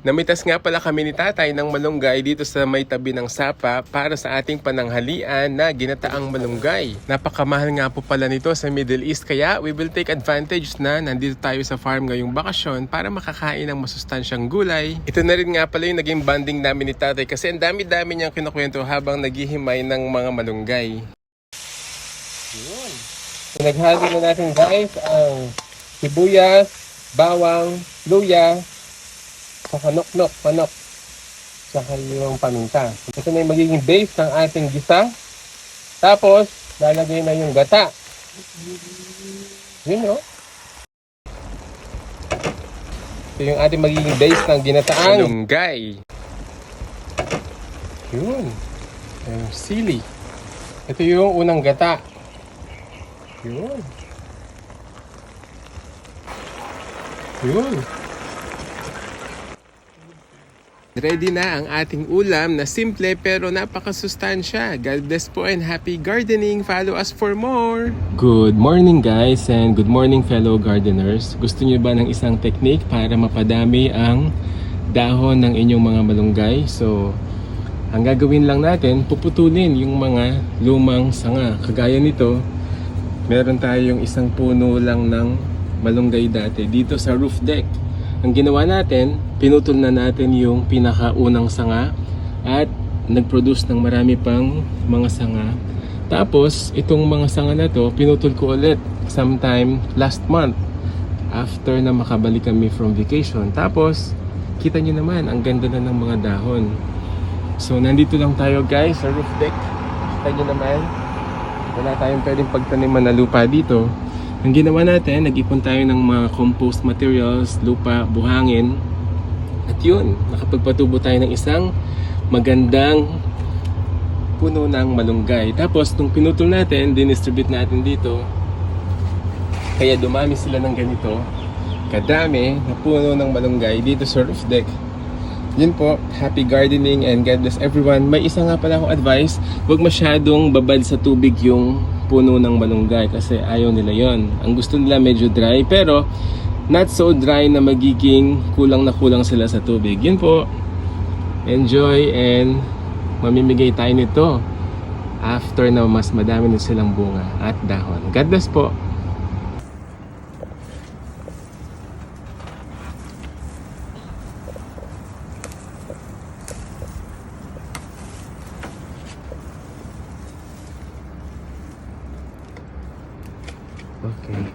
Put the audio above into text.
Namitas nga pala kami ni tatay ng malunggay dito sa may tabi ng sapa para sa ating pananghalian na ginataang malunggay. Napakamahal nga po pala nito sa Middle East kaya we will take advantage na nandito tayo sa farm ngayong bakasyon para makakain ng masustansyang gulay. Ito na rin nga pala yung naging banding namin ni tatay kasi ang dami-dami niyang kinukwento habang naghihimay ng mga malunggay. Yun. Pinaghagi na natin guys ang sibuyas, bawang, luya, saka nok-nok, manok, saka yung paminta. Ito na yung magiging base ng ating gisa. Tapos, lalagay na yung gata. Yun o. Ito yung ating magiging base ng ginataang malunggay. Yun. Yung sili. Ito yung unang gata. Yun. Yun. Ready na ang ating ulam na simple pero napakasustansya. God bless po and happy gardening. Follow us for more. Good morning guys and good morning fellow gardeners. Gusto niyo ba ng isang technique para mapadami ang dahon ng inyong mga malunggay? So, ang gagawin lang natin, puputulin yung mga lumang sanga. Kagaya nito, meron tayong isang puno lang ng malunggay dati dito sa roof deck. Ang ginawa natin, pinutol na natin yung pinakaunang sanga at nag-produce ng marami pang mga sanga. Tapos, itong mga sanga na to, pinutol ko ulit sometime last month after na makabalik kami from vacation. Tapos, kita nyo naman, ang ganda na ng mga dahon. So, nandito lang tayo guys sa roof deck. Kita nyo naman, wala tayong pwedeng pagtaniman na lupa dito. Ang ginawa natin, nag-ipon tayo ng mga compost materials, lupa, buhangin. At yun, nakapagpatubo tayo ng isang magandang puno ng malunggay. Tapos, nung pinutol natin, dinistribute natin dito. Kaya dumami sila ng ganito. Kadami na puno ng malunggay dito sa roof deck. Yun po, happy gardening and God bless everyone. May isa nga pala akong advice, huwag masyadong babad sa tubig yung puno ng malunggay kasi ayaw nila yon. Ang gusto nila medyo dry pero not so dry na magiging kulang na kulang sila sa tubig. Yun po, enjoy and mamimigay tayo nito after na mas madami na silang bunga at dahon. God bless po. Okay.